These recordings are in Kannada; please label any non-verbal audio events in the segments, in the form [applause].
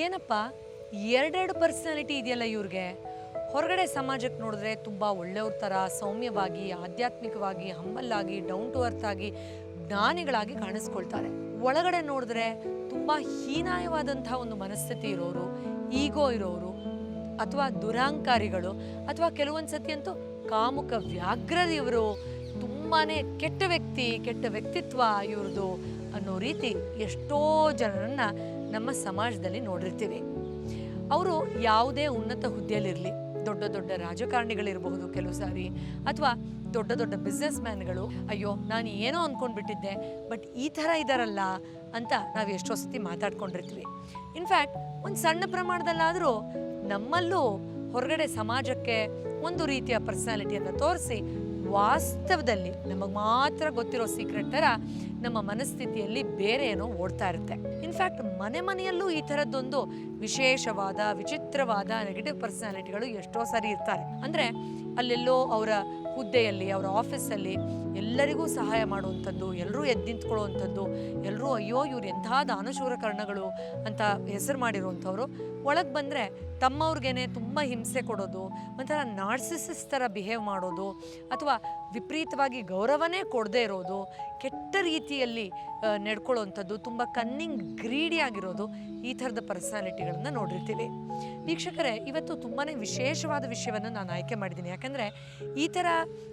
ಏನಪ್ಪ, ಎರಡೆರಡು ಪರ್ಸನಾಲಿಟಿ ಇದೆಯಲ್ಲ ಇವ್ರಿಗೆ? ಹೊರಗಡೆ ಸಮಾಜಕ್ಕೆ ನೋಡಿದ್ರೆ ತುಂಬ ಒಳ್ಳೆಯವ್ರ ಥರ ಸೌಮ್ಯವಾಗಿ, ಆಧ್ಯಾತ್ಮಿಕವಾಗಿ, ಹಂಬಲ್ಲಾಗಿ ಡೌನ್ ಟು ಅರ್ತ್ ಆಗಿ ಜ್ಞಾನಿಗಳಾಗಿ ಕಾಣಿಸ್ಕೊಳ್ತಾರೆ. ಒಳಗಡೆ ನೋಡಿದ್ರೆ ತುಂಬ ಹೀನಾಯವಾದಂಥ ಒಂದು ಮನಸ್ಥಿತಿ ಇರೋರು, ಈಗೋ ಇರೋರು, ಅಥವಾ ದುರಾಂಕಾರಿಗಳು, ಅಥವಾ ಕೆಲವೊಂದು ಸತಿ ಅಂತೂ ಕಾಮುಕ ವ್ಯಾಘ್ರದಿವರು ತುಂಬಾ ಕೆಟ್ಟ ವ್ಯಕ್ತಿ, ಕೆಟ್ಟ ವ್ಯಕ್ತಿತ್ವ ಇವ್ರದ್ದು ಅನ್ನೋ ರೀತಿ ಎಷ್ಟೋ ಜನರನ್ನ ನಮ್ಮ ಸಮಾಜದಲ್ಲಿ ನೋಡಿರ್ತೀವಿ. ಅವರು ಯಾವುದೇ ಉನ್ನತ ಹುದ್ದೆಯಲ್ಲಿರಲಿ, ದೊಡ್ಡ ದೊಡ್ಡ ರಾಜಕಾರಣಿಗಳಿರಬಹುದು ಕೆಲವು ಸಾರಿ, ಅಥವಾ ದೊಡ್ಡ ದೊಡ್ಡ ಬಿಸ್ನೆಸ್ ಮ್ಯಾನ್ಗಳು ಅಯ್ಯೋ, ನಾನು ಏನೋ ಅಂದ್ಕೊಂಡ್ಬಿಟ್ಟಿದ್ದೆ ಬಟ್ ಈ ಥರ ಇದ್ದಾರಲ್ಲ ಅಂತ ನಾವು ಎಷ್ಟೋ ಸತಿ ಮಾತಾಡ್ಕೊಂಡಿರ್ತೀವಿ. ಇನ್ಫ್ಯಾಕ್ಟ್ ಒಂದು ಸಣ್ಣ ಪ್ರಮಾಣದಲ್ಲಾದರೂ ನಮ್ಮಲ್ಲೂ ಹೊರಗಡೆ ಸಮಾಜಕ್ಕೆ ಒಂದು ರೀತಿಯ ಪರ್ಸನಾಲಿಟಿಯನ್ನು ತೋರಿಸಿ, ವಾಸ್ತವದಲ್ಲಿ ನಮಗೆ ಮಾತ್ರ ಗೊತ್ತಿರೋ ಸೀಕ್ರೆಟ್ ಥರ ನಮ್ಮ ಮನಸ್ಥಿತಿಯಲ್ಲಿ ಬೇರೆ ಏನೋ ಓಡ್ತಾ ಇರುತ್ತೆ. ಇನ್ಫ್ಯಾಕ್ಟ್ ಮನೆ ಮನೆಯಲ್ಲೂ ಈ ಥರದ್ದೊಂದು ವಿಶೇಷವಾದ, ವಿಚಿತ್ರವಾದ ನೆಗೆಟಿವ್ ಪರ್ಸನಾಲಿಟಿಗಳು ಎಷ್ಟೋ ಸಾರಿ ಇರ್ತಾರೆ. ಅಂದರೆ ಅಲ್ಲೆಲ್ಲೋ ಅವರ ಹುದ್ದೆಯಲ್ಲಿ, ಅವರ ಆಫೀಸಲ್ಲಿ ಎಲ್ಲರಿಗೂ ಸಹಾಯ ಮಾಡುವಂಥದ್ದು, ಎಲ್ಲರೂ ಎದ್ದು ನಿಂತ್ಕೊಳ್ಳುವಂಥದ್ದು, ಎಲ್ಲರೂ ಅಯ್ಯೋ ಇವ್ರು ಎಂಥ ದಾನಶೂರ ಕರ್ಣಗಳು ಅಂತ ಹೆಸರು ಮಾಡಿರುವಂಥವ್ರು, ಒಳಗೆ ಬಂದರೆ ತಮ್ಮವ್ರಿಗೇನೆ ತುಂಬ ಹಿಂಸೆ ಕೊಡೋದು, ಒಂಥರ ನಾರ್ಸಿಸಿಸ್ ಥರ ಬಿಹೇವ್ ಮಾಡೋದು, ಅಥವಾ ವಿಪರೀತವಾಗಿ ಗೌರವನೇ ಕೊಡದೇ ಇರೋದು, ಕೆಟ್ಟ ರೀತಿಯಲ್ಲಿ ನಡ್ಕೊಳ್ಳೋವಂಥದ್ದು, ತುಂಬ ಕನ್ನಿಂಗ್ ಗ್ರೀಡಿ ಆಗಿರೋದು ಈ ಥರದ ಪರ್ಸನಾಲಿಟಿಗಳನ್ನು ನೋಡಿರ್ತೀವಿ. ವೀಕ್ಷಕರೇ, ಇವತ್ತು ತುಂಬಾ ವಿಶೇಷವಾದ ವಿಷಯವನ್ನು ನಾನು ಆಯ್ಕೆ ಮಾಡಿದ್ದೀನಿ. ಯಾಕಂದರೆ ಈ ಥರ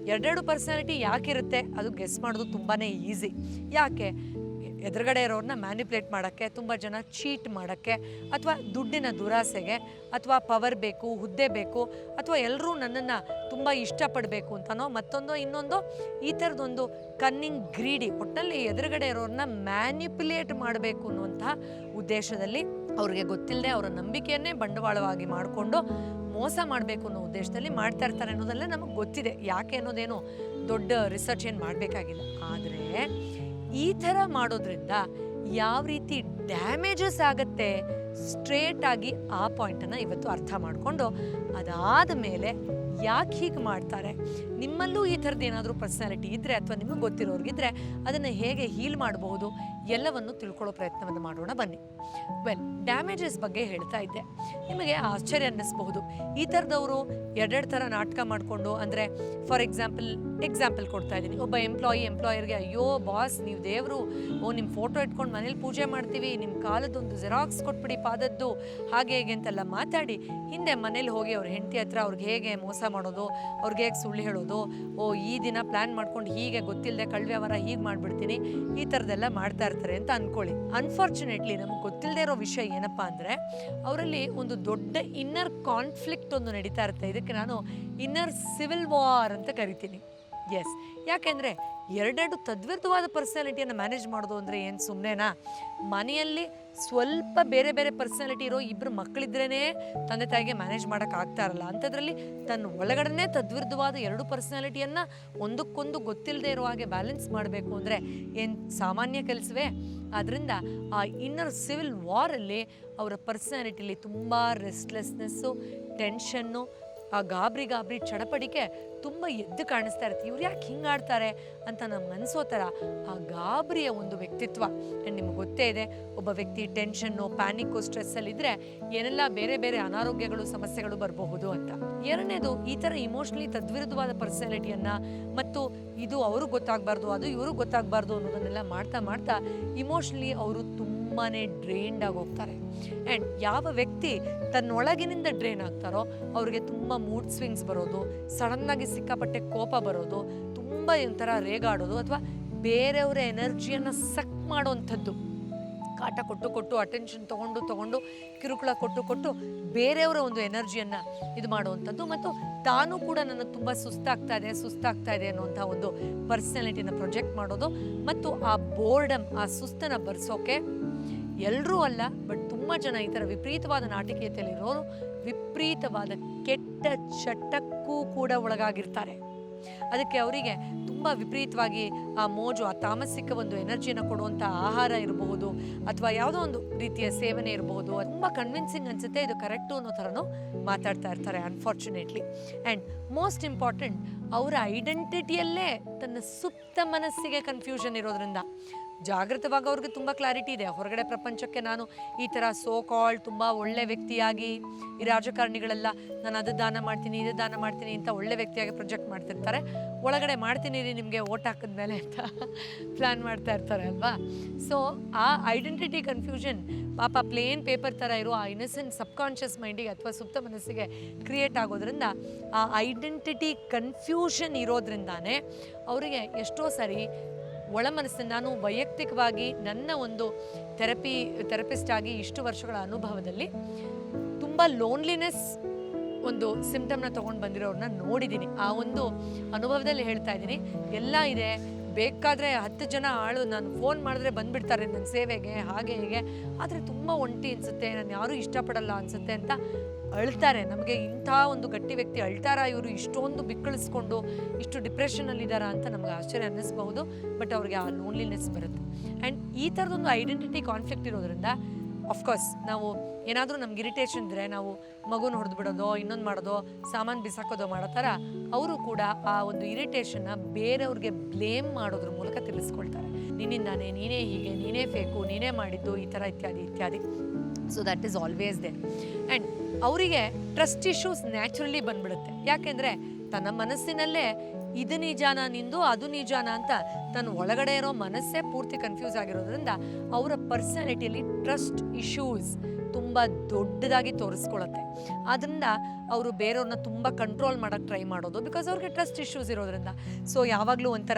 ಎರಡೆರಡು ಪರ್ಸನಾಲಿಟಿ ಯಾಕಿರುತ್ತೆ ಅದು ಗೆಸ್ ಮಾಡೋದು ತುಂಬಾ ಈಸಿ ಯಾಕೆ? ಎದುರುಗಡೆ ಇರೋರನ್ನ ಮ್ಯಾನಿಪ್ಯುಲೇಟ್ ಮಾಡೋಕ್ಕೆ, ತುಂಬ ಜನ ಚೀಟ್ ಮಾಡೋಕ್ಕೆ, ಅಥವಾ ದುಡ್ಡಿನ ದುರಾಸೆಗೆ, ಅಥವಾ ಪವರ್ ಬೇಕು, ಹುದ್ದೆ ಬೇಕು, ಅಥವಾ ಎಲ್ಲರೂ ನನ್ನನ್ನು ತುಂಬ ಇಷ್ಟಪಡಬೇಕು ಅಂತನೋ ಮತ್ತೊಂದು ಇನ್ನೊಂದು, ಈ ಥರದೊಂದು ಕನ್ನಿಂಗ್ ಗ್ರೀಡಿ ಒಟ್ಟಲ್ಲಿ ಎದುರುಗಡೆ ಇರೋರನ್ನ ಮ್ಯಾನಿಪ್ಯುಲೇಟ್ ಮಾಡಬೇಕು ಅನ್ನುವಂತಹ ಉದ್ದೇಶದಲ್ಲಿ ಅವ್ರಿಗೆ ಗೊತ್ತಿಲ್ಲದೆ ಅವರ ನಂಬಿಕೆಯನ್ನೇ ಬಂಡವಾಳವಾಗಿ ಮಾಡಿಕೊಂಡು ಮೋಸ ಮಾಡಬೇಕು ಅನ್ನೋ ಉದ್ದೇಶದಲ್ಲಿ ಮಾಡ್ತಾ ಇರ್ತಾರೆ ಅನ್ನೋದೆಲ್ಲ ನಮಗೆ ಗೊತ್ತಿದೆ. ಯಾಕೆ ಅನ್ನೋದೇನು ದೊಡ್ಡ ರಿಸರ್ಚ್ ಏನು ಮಾಡಬೇಕಾಗಿಲ್ಲ. ಆದರೆ ಈ ಥರ ಮಾಡೋದ್ರಿಂದ ಯಾವ ರೀತಿ ಡ್ಯಾಮೇಜಸ್ ಆಗುತ್ತೆ ಸ್ಟ್ರೇಟ್ ಆಗಿ ಆ ಪಾಯಿಂಟನ್ನು ಇವತ್ತು ಅರ್ಥ ಮಾಡಿಕೊಂಡು ಅದಾದ ಮೇಲೆ ಯಾಕೆ ಹೀಗೆ ಮಾಡ್ತಾರೆ? ನಿಮ್ಮಲ್ಲೂ ಈ ಥರದ್ದು ಏನಾದರೂ ಪರ್ಸನಾಲಿಟಿ ಇದ್ದರೆ ಅಥವಾ ನಿಮಗೆ ಗೊತ್ತಿರೋರಿಗಿದ್ರೆ ಅದನ್ನು ಹೇಗೆ ಹೀಲ್ ಮಾಡಬಹುದು ಎಲ್ಲವನ್ನು ತಿಳ್ಕೊಳ್ಳೋ ಪ್ರಯತ್ನವನ್ನು ಮಾಡೋಣ ಬನ್ನಿ. ವೆಲ್ ಡ್ಯಾಮೇಜಸ್ ಬಗ್ಗೆ ಹೇಳ್ತಾ ಇದ್ದೆ. ನಿಮಗೆ ಆಶ್ಚರ್ಯ ಅನ್ನಿಸ್ಬಹುದು. ಈ ಥರದವರು ಎರಡೆರಡು ಥರ ನಾಟಕ ಮಾಡಿಕೊಂಡು ಅಂದರೆ ಫಾರ್ ಎಕ್ಸಾಂಪಲ್ ಎಕ್ಸಾಂಪಲ್ ಕೊಡ್ತಾ ಇದ್ದೀನಿ. ಒಬ್ಬ ಎಂಪ್ಲಾಯಿ ಎಂಪ್ಲಾಯರ್ಗೆ ಅಯ್ಯೋ ಬಾಸ್ ನೀವು ದೇವರು. ಓ ನಿಮ್ಮ ಫೋಟೋ ಇಟ್ಕೊಂಡು ಮನೇಲಿ ಪೂಜೆ ಮಾಡ್ತೀವಿ. ನಿಮ್ಮ ಕಾಲದೊಂದು ಜೆರಾಕ್ಸ್ ಕೊಟ್ಬಿಡಿ ಪಾದದ್ದು. ಹಾಗೆ ಹೇಗೆ ಅಂತೆಲ್ಲ ಮಾತಾಡಿ. ಹಿಂದೆ ಮನೇಲಿ ಹೋಗಿ ಅವ್ರ ಹೆಂಡತಿ ಹತ್ರ ಅವ್ರಿಗೆ ಹೇಗೆ ಮೋಸ ಮಾಡೋದು, ಅವ್ರಿಗೆ ಹೇಗೆ ಸುಳ್ಳು ಹೇಳೋದು. ಓ, ಈ ದಿನ ಪ್ಲ್ಯಾನ್ ಮಾಡ್ಕೊಂಡು ಹೀಗೆ ಗೊತ್ತಿಲ್ಲದೆ ಕಳ್ವ್ಯವಹಾರ ಹೀಗೆ ಮಾಡಿಬಿಡ್ತೀನಿ, ಈ ಥರದ್ದೆಲ್ಲ ಮಾಡ್ತಾ ಇರ್ತಾರೆ ಅಂತ ಅಂದ್ಕೊಳ್ಳಿ ಅನ್ಫಾರ್ಚುನೇಟ್ಲಿ ನಮ್ಗೆ ಗೊತ್ತಿಲ್ಲದೆ ಇರೋ ವಿಷಯ ಏನಪ್ಪ ಅಂದರೆ, ಅವರಲ್ಲಿ ಒಂದು ದೊಡ್ಡ ಇನ್ನರ್ ಕಾನ್ಫ್ಲಿಕ್ಟ್ ಒಂದು ನಡೀತಾ ಇರುತ್ತೆ. ಇದಕ್ಕೆ ನಾನು ಇನ್ನರ್ ಸಿವಿಲ್ ವಾರ್ ಅಂತ ಕರಿತೀನಿ. ಎಸ್ ಯಾಕೆಂದರೆ ಎರಡೆರಡು ತದ್ವಿರುದ್ಧವಾದ ಪರ್ಸನಾಲಿಟಿಯನ್ನು ಮ್ಯಾನೇಜ್ ಮಾಡೋದು ಅಂದರೆ ಏನು ಸುಮ್ಮನೆನಾ ಮನೆಯಲ್ಲಿ ಸ್ವಲ್ಪ ಬೇರೆ ಬೇರೆ ಪರ್ಸನಾಲಿಟಿ ಇರೋ ಇಬ್ಬರು ಮಕ್ಕಳಿದ್ರೇ ತಂದೆ ತಾಯಿಗೆ ಮ್ಯಾನೇಜ್ ಮಾಡೋಕ್ಕಾಗ್ತಾ ಇರಲ್ಲ. ಅಂಥದ್ರಲ್ಲಿ ತನ್ನ ಒಳಗಡೆ ತದ್ವಿರುದ್ಧವಾದ ಎರಡು ಪರ್ಸನಾಲಿಟಿಯನ್ನು ಒಂದಕ್ಕೊಂದು ಗೊತ್ತಿಲ್ಲದೆ ಇರೋ ಹಾಗೆ ಬ್ಯಾಲೆನ್ಸ್ ಮಾಡಬೇಕು ಅಂದರೆ ಏನು ಸಾಮಾನ್ಯ ಕೆಲಸವೇ? ಆದ್ದರಿಂದ ಆ ಇನ್ನರ್ ಸಿವಿಲ್ ವಾರಲ್ಲಿ ಅವರ ಪರ್ಸನಾಲಿಟಿಲಿ ತುಂಬ ರೆಸ್ಟ್ಲೆಸ್ನೆಸ್ಸು ಟೆನ್ಷನ್ನು ಆ ಗಾಬರಿ ಗಾಬರಿ ಚಡಪಡಿಕೆ ತುಂಬ ಎದ್ದು ಕಾಣಿಸ್ತಾ ಇರುತ್ತೆ. ಇವ್ರು ಯಾಕೆ ಹಿಂಗೆ ಆಡ್ತಾರೆ ಅಂತ ನಮ್ಗೆ ಅನಿಸೋ ಥರ ಆ ಗಾಬರಿಯ ಒಂದು ವ್ಯಕ್ತಿತ್ವ. ನಿಮ್ಗೆ ಗೊತ್ತೇ ಇದೆ, ಒಬ್ಬ ವ್ಯಕ್ತಿ ಟೆನ್ಷನ್ನು, ಪ್ಯಾನಿಕ್ಕು ಸ್ಟ್ರೆಸ್ಸಲ್ಲಿದ್ದರೆ ಏನೆಲ್ಲ ಬೇರೆ ಬೇರೆ ಅನಾರೋಗ್ಯಗಳು, ಸಮಸ್ಯೆಗಳು ಬರಬಹುದು ಅಂತ. ಎರಡನೇದು, ಈ ಥರ ಇಮೋಷ್ನಲಿ ತದ್ವಿರುದ್ಧವಾದ ಪರ್ಸನಾಲಿಟಿಯನ್ನು ಮತ್ತು ಇದು ಅವ್ರಿಗೆ ಗೊತ್ತಾಗಬಾರ್ದು, ಅದು ಇವ್ರಿಗೆ ಗೊತ್ತಾಗಬಾರ್ದು ಅನ್ನೋದನ್ನೆಲ್ಲ ಮಾಡ್ತಾ ಮಾಡ್ತಾ ಇಮೋಷ್ನಲಿ ಅವರು ತುಂಬಾ ಡ್ರೈನ್ಡ್ ಆಗಿ ಹೋಗ್ತಾರೆ. ಆ್ಯಂಡ್ ಯಾವ ವ್ಯಕ್ತಿ ತನ್ನೊಳಗಿನಿಂದ ಡ್ರೈನ್ ಆಗ್ತಾರೋ ಅವ್ರಿಗೆ ತುಂಬ ಮೂಡ್ ಸ್ವಿಂಗ್ಸ್ ಬರೋದು, ಸಡನ್ನಾಗಿ ಸಿಕ್ಕಾಪಟ್ಟೆ ಕೋಪ ಬರೋದು, ತುಂಬ ಒಂಥರ ರೇಗಾಡೋದು ಅಥವಾ ಬೇರೆಯವರ ಎನರ್ಜಿಯನ್ನು ಸಕ್ ಮಾಡೋವಂಥದ್ದು. ಕಾಟ ಕೊಟ್ಟು ಕೊಟ್ಟು ಅಟೆನ್ಷನ್ ತೊಗೊಂಡು ತೊಗೊಂಡು, ಕಿರುಕುಳ ಕೊಟ್ಟು ಕೊಟ್ಟು ಬೇರೆಯವರ ಒಂದು ಎನರ್ಜಿಯನ್ನು ಇದು ಮಾಡುವಂಥದ್ದು ಮತ್ತು ತಾನು ಕೂಡ ನನಗೆ ತುಂಬ ಸುಸ್ತಾಗ್ತಾ ಇದೆ ಸುಸ್ತಾಗ್ತಾ ಇದೆ ಅನ್ನುವಂಥ ಒಂದು ಪರ್ಸನಾಲಿಟಿನ ಪ್ರೊಜೆಕ್ಟ್ ಮಾಡೋದು. ಮತ್ತು ಆ ಬೋರ್ಡಮ್ ಆ ಸುಸ್ತನ್ನು ಬರ್ಸೋಕೆ ಎಲ್ಲರೂ ಅಲ್ಲ ಬಟ್ ತುಂಬ ಜನ ಈ ಥರ ವಿಪರೀತವಾದ ನಾಟಕೀಯತೆಯಲ್ಲಿರೋರು, ವಿಪರೀತವಾದ ಕೆಟ್ಟ ಚಟಕ್ಕೂ ಕೂಡ ಒಳಗಾಗಿರ್ತಾರೆ. ಅದಕ್ಕೆ ಅವರಿಗೆ ತುಂಬ ವಿಪರೀತವಾಗಿ ಆ ಮೋಜು, ಆ ತಾಮಸಿಕ ಒಂದು ಎನರ್ಜಿಯನ್ನು ಕೊಡುವಂಥ ಆಹಾರ ಇರಬಹುದು ಅಥವಾ ಯಾವುದೋ ಒಂದು ರೀತಿಯ ಸೇವನೆ ಇರಬಹುದು ತುಂಬ ಕನ್ವಿನ್ಸಿಂಗ್ ಅನಿಸುತ್ತೆ. ಇದು ಕರೆಕ್ಟು ಅನ್ನೋ ಥರನೂ ಮಾತಾಡ್ತಾ ಇರ್ತಾರೆ ಅನ್ಫಾರ್ಚುನೇಟ್ಲಿ ಆ್ಯಂಡ್ ಮೋಸ್ಟ್ ಇಂಪಾರ್ಟೆಂಟ್ ಅವರ ಐಡೆಂಟಿಟಿಯಲ್ಲೇ ತನ್ನ ಸುಪ್ತ ಮನಸ್ಸಿಗೆ ಕನ್ಫ್ಯೂಷನ್ ಇರೋದ್ರಿಂದ. ಜಾಗೃತವಾಗಿ ಅವ್ರಿಗೆ ತುಂಬ ಕ್ಲಾರಿಟಿ ಇದೆ. ಹೊರಗಡೆ ಪ್ರಪಂಚಕ್ಕೆ ನಾನು ಈ ಥರ ಸೋ ಕಾಲ್ಡ್ ತುಂಬ ಒಳ್ಳೆ ವ್ಯಕ್ತಿಯಾಗಿ ಈ ರಾಜಕಾರಣಿಗಳೆಲ್ಲ ನಾನು ಅದು ದಾನ ಮಾಡ್ತೀನಿ, ಇದು ದಾನ ಮಾಡ್ತೀನಿ ಅಂತ ಒಳ್ಳೆ ವ್ಯಕ್ತಿಯಾಗಿ ಪ್ರೊಜೆಕ್ಟ್ ಮಾಡ್ತಿರ್ತಾರೆ. ಒಳಗಡೆ ಮಾಡ್ತೀನಿ ರೀ, ನಿಮಗೆ ಓಟ್ ಹಾಕಿದ್ಮೇಲೆ ಅಂತ ಪ್ಲ್ಯಾನ್ ಮಾಡ್ತಾ ಇರ್ತಾರೆ ಅಲ್ವಾ? ಸೊ ಆ ಐಡೆಂಟಿಟಿ ಕನ್ಫ್ಯೂಷನ್ ಪಾಪ ಪ್ಲೇನ್ ಪೇಪರ್ ಥರ ಇರೋ ಆ ಇನ್ನಸೆಂಟ್ ಸಬ್ಕಾನ್ಷಿಯಸ್ ಮೈಂಡಿಗೆ ಅಥವಾ ಸುಪ್ತ ಮನಸ್ಸಿಗೆ ಕ್ರಿಯೇಟ್ ಆಗೋದ್ರಿಂದ ಆ ಐಡೆಂಟಿಟಿ ಕನ್ಫ್ಯೂಷನ್ ಇರೋದ್ರಿಂದಾನೇ ಅವರಿಗೆ ಎಷ್ಟೋ ಸರಿ ಒಳ ಮನಸ್ಸನ್ನು ನಾನು ವೈಯಕ್ತಿಕವಾಗಿ ನನ್ನ ಒಂದು ಥೆರಪಿ, ಥೆರಪಿಸ್ಟ್ ಆಗಿ ಇಷ್ಟು ವರ್ಷಗಳ ಅನುಭವದಲ್ಲಿ ತುಂಬ ಲೋನ್ಲಿನೆಸ್ ಒಂದು ಸಿಂಟಮ್ನ ತೊಗೊಂಡು ಬಂದಿರೋರನ್ನ ನೋಡಿದ್ದೀನಿ ಆ ಒಂದು ಅನುಭವದಲ್ಲಿ ಹೇಳ್ತಾ ಇದ್ದೀನಿ, ಎಲ್ಲ ಇದೆ ಬೇಕಾದರೆ ಹತ್ತು ಜನ ಆಳು ನಾನು ಫೋನ್ ಮಾಡಿದ್ರೆ ಬಂದುಬಿಡ್ತಾರೆ ನನ್ನ ಸೇವೆಗೆ, ಹಾಗೆ ಹೀಗೆ. ಆದರೆ ತುಂಬ ಒಂಟಿ ಅನಿಸುತ್ತೆ, ನಾನು ಯಾರೂ ಇಷ್ಟಪಡಲ್ಲ ಅನಿಸುತ್ತೆ ಅಂತ ಅಳ್ತಾರೆ. ನಮಗೆ ಇಂಥ ಒಂದು ಗಟ್ಟಿ ವ್ಯಕ್ತಿ ಅಳ್ತಾರ ಇವರು? ಇಷ್ಟೊಂದು ಬಿಕ್ಕಳಿಸ್ಕೊಂಡು ಇಷ್ಟು ಡಿಪ್ರೆಷನಲ್ಲಿದ್ದಾರಾ ಅಂತ ನಮ್ಗೆ ಆಶ್ಚರ್ಯ ಅನ್ನಿಸ್ಬಹುದು. ಬಟ್ ಅವ್ರಿಗೆ ಆ ಲೋನ್ಲಿನೆಸ್ ಬರುತ್ತೆ. ಆ್ಯಂಡ್ ಈ ಥರದೊಂದು ಐಡೆಂಟಿಟಿ ಕಾನ್ಫ್ಲಿಕ್ಟ್ ಇರೋದ್ರಿಂದ ಅಫ್ಕೋರ್ಸ್ ನಾವು ಏನಾದರೂ ನಮ್ಗೆ ಇರಿಟೇಷನ್ ಇದ್ದರೆ ನಾವು ಮಗುನ ಹೊಡೆದು ಬಿಡೋದೋ ಇನ್ನೊಂದು ಮಾಡೋದೋ, ಸಾಮಾನು ಬಿಸಾಕೋದೋ ಮಾಡೋ ಥರ ಅವರು ಕೂಡ ಆ ಒಂದು ಇರಿಟೇಷನ್ನ ಬೇರೆಯವ್ರಿಗೆ ಬ್ಲೇಮ್ ಮಾಡೋದ್ರ ಮೂಲಕ ತಿಳಿಸ್ಕೊಳ್ತಾರೆ. ನಿನ್ನಿಂದಾನೆ ನೀನೇ ಹೀಗೆ, ನೀನೇ ಫೇಕು ನೀನೇ ಮಾಡಿದ್ದು, ಈ ಥರ ಇತ್ಯಾದಿ ಇತ್ಯಾದಿ. So that is always they and ಅವರಿಗೆ ಟ್ರಸ್ಟ್ ಇಶ್ಯೂಸ್ ನ್ಯಾಚುರಲಿ ಬಂದ್ಬಿಡುತ್ತೆ. ಯಾಕೆಂದರೆ ತನ್ನ ಮನಸ್ಸಿನಲ್ಲೇ ಇದು ನಿಜಾನ, ನಿಂದು ಅದು ನಿಜಾನ ಅಂತ ತನ್ನ ಒಳಗಡೆ ಇರೋ ಮನಸ್ಸೇ ಪೂರ್ತಿ ಕನ್ಫ್ಯೂಸ್ ಆಗಿರೋದ್ರಿಂದ ಅವರ ಪರ್ಸನಾಲಿಟಿಯಲ್ಲಿ ಟ್ರಸ್ಟ್ ಇಶ್ಯೂಸ್ ತುಂಬ ದೊಡ್ಡದಾಗಿ ತೋರಿಸ್ಕೊಳತ್ತೆ. ಆದ್ದರಿಂದ ಅವರು ಬೇರೆಯವ್ರನ್ನ ತುಂಬ ಕಂಟ್ರೋಲ್ ಮಾಡೋಕ್ಕೆ ಟ್ರೈ ಮಾಡೋದು ಬಿಕಾಸ್ ಅವ್ರಿಗೆ ಟ್ರಸ್ಟ್ ಇಶ್ಯೂಸ್ ಇರೋದ್ರಿಂದ. ಸೊ ಯಾವಾಗಲೂ ಒಂಥರ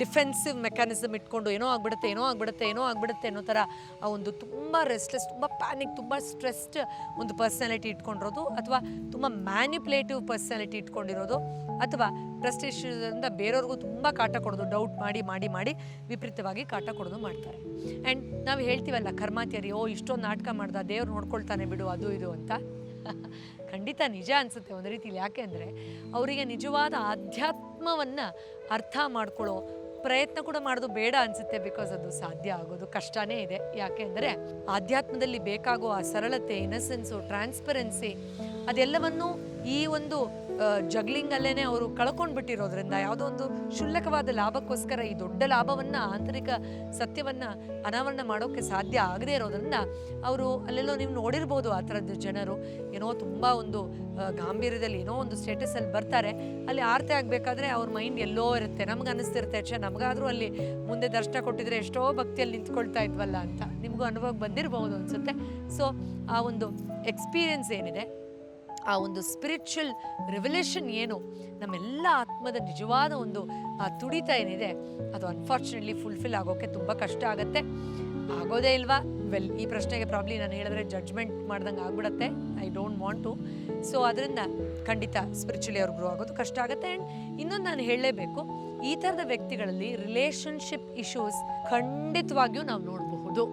ಡಿಫೆನ್ಸಿವ್ ಮೆಕ್ಯಾನಿಸಮ್ ಇಟ್ಕೊಂಡು ಏನೋ ಆಗ್ಬಿಡುತ್ತೆ ಏನೋ ಆಗ್ಬಿಡುತ್ತೆ ಏನೋ ಆಗ್ಬಿಡುತ್ತೆ ಅನ್ನೋ ಥರ ಆ ಒಂದು ತುಂಬ ರೆಸ್ಟ್ಲೆಸ್ ತುಂಬ ಪ್ಯಾನಿಕ್ ತುಂಬ ಸ್ಟ್ರೆಸ್ಡ್ ಒಂದು ಪರ್ಸನಾಲಿಟಿ ಇಟ್ಕೊಂಡಿರೋದು ಅಥವಾ ತುಂಬ ಮ್ಯಾನಿಪ್ಯುಲೇಟಿವ್ ಪರ್ಸನಾಲಿಟಿ ಇಟ್ಕೊಂಡಿರೋದು ಅಥವಾ ಟ್ರಸ್ಟ್ ಇಶ್ಯೂಸಿಂದ ಬೇರೆಯವ್ರಿಗೂ ತುಂಬ ಕಾಟ ಕೊಡೋದು ಡೌಟ್ ಮಾಡಿ ಮಾಡಿ ಮಾಡಿ ವಿಪರೀತವಾಗಿ ಕಾಟ ಕೊಡೋದು ಮಾಡ್ತಾರೆ. ಆ್ಯಂಡ್ ನಾವು ಹೇಳ್ತೀವಲ್ಲ ಕರ್ಮಾತ್ಯರಿ ಓ ಇಷ್ಟೊಂದು ನಾಟಕ ಮಾಡ್ದ, ದೇವ್ರು ನೋಡ್ಕೊಳ್ತಾನೆ ಬಿಡು, ಅದು ಇದು ಅಂತ. [laughs] ಖಂಡಿತ ನಿಜ ಅನಿಸುತ್ತೆ ಒಂದು ರೀತಿಲಿ. ಯಾಕೆ ಅಂದರೆ, ಅವರಿಗೆ ನಿಜವಾದ ಆಧ್ಯಾತ್ಮವನ್ನು ಅರ್ಥ ಮಾಡ್ಕೊಳ್ಳೋ ಪ್ರಯತ್ನ ಕೂಡ ಮಾಡೋದು ಬೇಡ ಅನಿಸುತ್ತೆ ಬಿಕಾಸ್ ಅದು ಸಾಧ್ಯ ಆಗೋದು ಕಷ್ಟನೇ ಇದೆ. ಯಾಕೆ ಅಂದರೆ ಆಧ್ಯಾತ್ಮದಲ್ಲಿ ಬೇಕಾಗುವ ಸರಳತೆ ಇನಸೆನ್ಸು ಟ್ರಾನ್ಸ್ಪರೆನ್ಸಿ ಅದೆಲ್ಲವನ್ನು ಈ ಒಂದು ಜಗ್ಲಿಂಗ್ ಅಲ್ಲೇನೆ ಅವರು ಕಳ್ಕೊಂಡು ಬಿಟ್ಟಿರೋದ್ರಿಂದ ಯಾವುದೋ ಒಂದು ಕ್ಷುಲ್ಲಕವಾದ ಲಾಭಕ್ಕೋಸ್ಕರ ಈ ದೊಡ್ಡ ಲಾಭವನ್ನ, ಆಂತರಿಕ ಸತ್ಯವನ್ನ ಅನಾವರಣ ಮಾಡೋಕೆ ಸಾಧ್ಯ ಆಗದೇ ಇರೋದ್ರಿಂದ ಅವರು ಅಲ್ಲೆಲ್ಲೋ ನೀವು ನೋಡಿರ್ಬೋದು ಆ ಥರದ ಜನರು. ಏನೋ ತುಂಬ ಒಂದು ಗಾಂಭೀರ್ಯದಲ್ಲಿ ಏನೋ ಒಂದು ಸ್ಟೇಟಸಲ್ಲಿ ಬರ್ತಾರೆ. ಅಲ್ಲಿ ಆರತಿ ಆಗಬೇಕಾದ್ರೆ ಅವ್ರ ಮೈಂಡ್ ಎಲ್ಲೋ ಇರುತ್ತೆ. ನಮ್ಗೆ ಅನಿಸ್ತಿರುತ್ತೆ ಛೆ, ನಮಗಾದರೂ ಅಲ್ಲಿ ಮುಂದೆ ದರ್ಶನ ಕೊಟ್ಟಿದ್ರೆ ಎಷ್ಟೋ ಭಕ್ತಿಯಲ್ಲಿ ನಿಂತ್ಕೊಳ್ತಾ ಇದ್ವಲ್ಲ ಅಂತ. ನಿಮಗೂ ಅನುಭವ ಬಂದಿರಬಹುದು ಅನಿಸುತ್ತೆ. ಸೊ, ಆ ಒಂದು ಎಕ್ಸ್ಪೀರಿಯನ್ಸ್ ಏನಿದೆ? ಆ ಒಂದು ಸ್ಪಿರಿಚುವಲ್ ರೆವಲ್ಯೂಷನ್ ಏನು, ನಮ್ಮೆಲ್ಲ ಆತ್ಮದ ನಿಜವಾದ ಒಂದು, ಆ ತುಡಿತ ಏನಿದೆ, ಅದು ಅನ್ಫಾರ್ಚುನೇಟ್ಲಿ ಫುಲ್ಫಿಲ್ ಆಗೋಕ್ಕೆ ತುಂಬ ಕಷ್ಟ ಆಗುತ್ತೆ. ಆಗೋದೇ ಇಲ್ವಾ? ವೆಲ್ ಈ ಪ್ರಶ್ನೆಗೆ ಪ್ರಾಬ್ಲಿ ನಾನು ಹೇಳಿದ್ರೆ ಜಡ್ಜ್ಮೆಂಟ್ ಮಾಡ್ದಂಗೆ ಆಗ್ಬಿಡತ್ತೆ. I don't want to so ಅದರಿಂದ ಖಂಡಿತ ಸ್ಪಿರಿಚುಲಿ ಅವ್ರು ಗ್ರೋ ಆಗೋದು ಕಷ್ಟ ಆಗುತ್ತೆ. ಆ್ಯಂಡ್ ಇನ್ನೊಂದು ನಾನು ಹೇಳಲೇಬೇಕು, ಈ ಥರದ ವ್ಯಕ್ತಿಗಳಲ್ಲಿ ರಿಲೇಷನ್ಶಿಪ್ ಇಶ್ಯೂಸ್ ಖಂಡಿತವಾಗಿಯೂ ನಾವು ನೋಡಬಹುದು.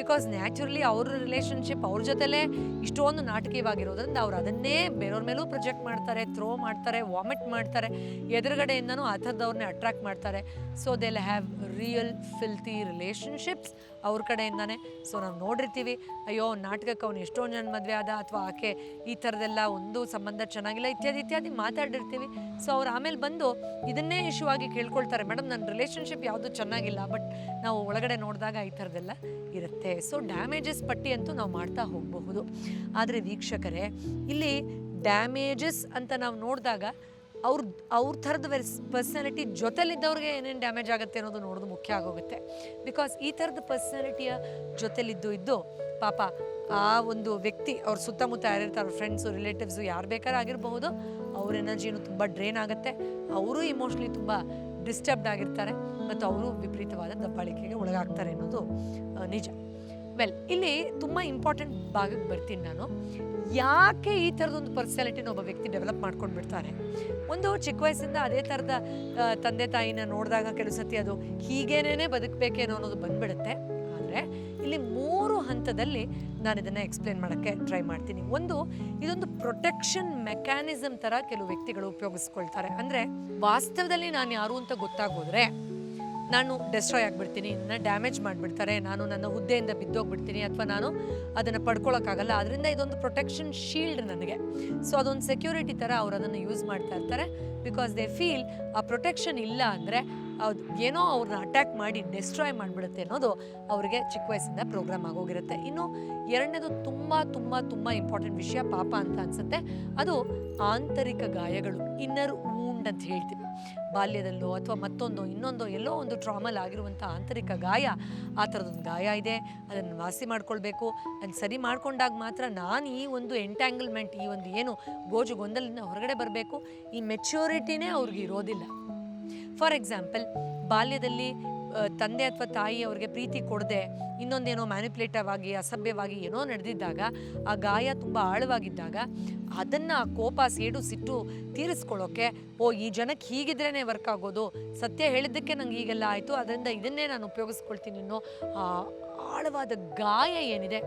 ಬಿಕಾಸ್ ನ್ಯಾಚುರಲಿ ಅವ್ರ ರಿಲೇಷನ್ಶಿಪ್ ಅವ್ರ ಜೊತೆಲೇ ಇಷ್ಟೊಂದು ನಾಟಕೀಯವಾಗಿರೋದ್ರಿಂದ ಅವ್ರು ಅದನ್ನೇ ಬೇರೆಯವ್ರ ಮೇಲೂ ಪ್ರೊಜೆಕ್ಟ್ ಮಾಡ್ತಾರೆ ಥ್ರೋ ಮಾಡ್ತಾರೆ ವಾಮಿಟ್ ಮಾಡ್ತಾರೆ, ಎದುರುಗಡೆಯಿಂದನೂ ಆ ಥರದವ್ರನ್ನೇ ಅಟ್ರಾಕ್ಟ್ ಮಾಡ್ತಾರೆ. So they'll have real filthy relationships ಅವ್ರ ಕಡೆಯಿಂದನೇ. ಸೊ ನಾವು ನೋಡಿರ್ತೀವಿ, ಅಯ್ಯೋ ನಾಟಕಕ್ಕೆ ಅವ್ನು ಎಷ್ಟೊಂದು ಜನ ಮದುವೆ ಆದ ಅಥವಾ ಆಕೆ ಈ ಥರದೆಲ್ಲ ಒಂದು ಸಂಬಂಧ ಚೆನ್ನಾಗಿಲ್ಲ ಇತ್ಯಾದಿ ಇತ್ಯಾದಿ ಮಾತಾಡಿರ್ತೀವಿ. ಸೊ ಅವ್ರು ಆಮೇಲೆ ಬಂದು ಇದನ್ನೇ ಇಶ್ಯೂ ಆಗಿ ಕೇಳ್ಕೊಳ್ತಾರೆ. ಮೇಡಮ್ ನನ್ನ ರಿಲೇಷನ್ಶಿಪ್ ಯಾವುದು ಚೆನ್ನಾಗಿಲ್ಲ ಬಟ್ ನಾವು ಒಳಗಡೆ ನೋಡಿದಾಗ ಈ ಥರದ್ದೆಲ್ಲ ಇರುತ್ತೆ. ಸೊ ಡ್ಯಾಮೇಜಸ್ ಪಟ್ಟಿ ಅಂತೂ ನಾವು ಮಾಡ್ತಾ ಹೋಗಬಹುದು. ಆದರೆ ವೀಕ್ಷಕರೇ, ಇಲ್ಲಿ ಡ್ಯಾಮೇಜಸ್ ಅಂತ ನಾವು ನೋಡಿದಾಗ ಅವ್ರ ಅವ್ರ ಥರದ ವೆರ್ಸ್ ಪರ್ಸನಾಲಿಟಿ ಜೊತೆಲಿದ್ದವ್ರಿಗೆ ಏನೇನು ಡ್ಯಾಮೇಜ್ ಆಗುತ್ತೆ ಅನ್ನೋದು ನೋಡೋದು ಮುಖ್ಯ ಆಗೋಗುತ್ತೆ. ಬಿಕಾಸ್ ಈ ಥರದ ಪರ್ಸನಾಲಿಟಿಯ ಜೊತೆಲಿದ್ದು ಇದ್ದು, ಪಾಪ ಆ ಒಂದು ವ್ಯಕ್ತಿ, ಅವ್ರ ಸುತ್ತಮುತ್ತ ಯಾರಿರ್ತಾರೆ ಅವ್ರ ಫ್ರೆಂಡ್ಸು ರಿಲೇಟಿವ್ಸು ಯಾರು ಬೇಕಾದ್ರೂ ಆಗಿರಬಹುದು, ಅವ್ರ ಎನರ್ಜಿನೂ ತುಂಬ ಡ್ರೈನ್ ಆಗುತ್ತೆ. ಅವರು ಇಮೋಷ್ನಲಿ ತುಂಬ ಡಿಸ್ಟರ್ಬ್ಡ್ ಆಗಿರ್ತಾರೆ, ಮತ್ತು ಅವರು ವಿಪರೀತವಾದ ದಬ್ಬಾಳಿಕೆಗೆ ಒಳಗಾಗ್ತಾರೆ ಅನ್ನೋದು ನಿಜ. ವೆಲ್ ಇಲ್ಲಿ ತುಂಬ ಇಂಪಾರ್ಟೆಂಟ್ ಭಾಗಕ್ಕೆ ಬರ್ತೀನಿ ನಾನು. ಯಾಕೆ ಈ ಥರದೊಂದು ಪರ್ಸನಾಲಿಟಿನ ಒಬ್ಬ ವ್ಯಕ್ತಿ ಡೆವಲಪ್ ಮಾಡ್ಕೊಂಡು ಬಿಡ್ತಾರೆ? ಒಂದು ಚಿಕ್ಕ ವಯಸ್ಸಿಂದ ಅದೇ ಥರದ ತಂದೆ ತಾಯಿನ ನೋಡಿದಾಗ ಕೆಲವು ಸತಿ ಅದು ಹೀಗೇನೇ ಬದುಕಬೇಕೇನೋ ಅನ್ನೋದು ಬಂದ್ಬಿಡುತ್ತೆ. ಆದರೆ ಇಲ್ಲಿ ಮೂರು ಹಂತದಲ್ಲಿ ನಾನು ಇದನ್ನು ಎಕ್ಸ್ಪ್ಲೇನ್ ಮಾಡೋಕ್ಕೆ ಟ್ರೈ ಮಾಡ್ತೀನಿ. ಒಂದು, ಇದೊಂದು ಪ್ರೊಟೆಕ್ಷನ್ ಮೆಕ್ಯಾನಿಸಮ್ ಥರ ಕೆಲವು ವ್ಯಕ್ತಿಗಳು ಉಪಯೋಗಿಸ್ಕೊಳ್ತಾರೆ. ಅಂದರೆ ವಾಸ್ತವದಲ್ಲಿ ನಾನು ಯಾರು ಅಂತ ಗೊತ್ತಾಗೋದ್ರೆ, ನಾನು ಡೆಸ್ಟ್ರಾಯ್ ಆಗಿಬಿಡ್ತೀನಿ, ನನ್ನ ಡ್ಯಾಮೇಜ್ ಮಾಡಿಬಿಡ್ತಾರೆ, ನಾನು ನನ್ನ ಹುದ್ದೆಯಿಂದ ಬಿದ್ದೋಗ್ಬಿಡ್ತೀನಿ, ಅಥವಾ ನಾನು ಅದನ್ನು ಪಡ್ಕೊಳ್ಳೋಕ್ಕಾಗಲ್ಲ ಅದರಿಂದ ಇದೊಂದು ಪ್ರೊಟೆಕ್ಷನ್ ಶೀಲ್ಡ್ ನನಗೆ. ಸೊ ಅದೊಂದು ಸೆಕ್ಯೂರಿಟಿ ಥರ ಅವರು ಅದನ್ನು ಯೂಸ್ ಮಾಡ್ತಾ ಇರ್ತಾರೆ. ಬಿಕಾಸ್ ದೇ ಫೀಲ್ ಆ ಪ್ರೊಟೆಕ್ಷನ್ ಇಲ್ಲ ಅಂದರೆ ಹೌದು. ಏನೋ ಅವ್ರನ್ನ ಅಟ್ಯಾಕ್ ಮಾಡಿ ಡೆಸ್ಟ್ರಾಯ್ ಮಾಡಿಬಿಡುತ್ತೆ ಅನ್ನೋದು ಅವರಿಗೆ ಚಿಕ್ಕ ವಯಸ್ಸಿಂದ ಪ್ರೋಗ್ರಾಮ್ ಆಗೋಗಿರುತ್ತೆ. ಇನ್ನು ಎರಡನೇದು ತುಂಬ ತುಂಬ ತುಂಬ ಇಂಪಾರ್ಟೆಂಟ್ ವಿಷಯ ಪಾಪ ಅಂತ ಅನಿಸುತ್ತೆ. ಅದು ಆಂತರಿಕ ಗಾಯಗಳು ಇನ್ನರ್ ವೂಂಡ್ ಅಂತ ಹೇಳ್ತೀವಿ. ಬಾಲ್ಯದಲ್ಲೋ ಅಥವಾ ಮತ್ತೊಂದು, ಇನ್ನೊಂದು, ಎಲ್ಲೋ ಒಂದು ಟ್ರಾಮಲ್ ಆಗಿರುವಂಥ ಆಂತರಿಕ ಗಾಯ, ಆ ಥರದೊಂದು ಗಾಯ ಇದೆ. ಅದನ್ನು ವಾಸಿ ಮಾಡ್ಕೊಳ್ಬೇಕು. ಅದನ್ನು ಸರಿ ಮಾಡ್ಕೊಂಡಾಗ ಮಾತ್ರ ನಾನು ಈ ಒಂದು ಎಂಟ್ಯಾಂಗಲ್ಮೆಂಟ್ ಈ ಒಂದು ಏನು ಗೋಜು ಗೊಂದಲಿಂದ ಹೊರಗಡೆ ಬರಬೇಕು. ಈ ಮೆಚ್ಯೂರಿಟಿನೇ ಅವ್ರಿಗೆ ಇರೋದಿಲ್ಲ. ಫಾರ್ ಎಕ್ಸಾಂಪಲ್ ಬಾಲ್ಯದಲ್ಲಿ ತಂದೆ ಅಥವಾ ತಾಯಿ ಅವ್ರಿಗೆ ಪ್ರೀತಿ ಕೊಡದೆ ಇನ್ನೊಂದೇನೋ ಮ್ಯಾನಿಪುಲೇಟಿವ್ ಆಗಿ, ಅಸಭ್ಯವಾಗಿ ಏನೋ ನಡೆದಿದ್ದಾಗ, ಆ ಗಾಯ ತುಂಬ ಆಳವಾಗಿದ್ದಾಗ ಅದನ್ನು ಆ ಕೋಪ, ಸೇಡು, ಸಿಟ್ಟು ತೀರಿಸ್ಕೊಳ್ಳೋಕೆ, ಓ, ಈ ಜನಕ್ಕೆ ಹೀಗಿದ್ರೇ ವರ್ಕ್ ಆಗೋದು, ಸತ್ಯ ಹೇಳಿದ್ದಕ್ಕೆ ನಂಗೆ ಹೀಗೆಲ್ಲ ಆಯಿತು, ಅದರಿಂದ ಇದನ್ನೇ ನಾನು ಉಪಯೋಗಿಸ್ಕೊಳ್ತೀನಿ ಆ, ಆಳವಾದ ಗಾಯ ಏನಿದೆ,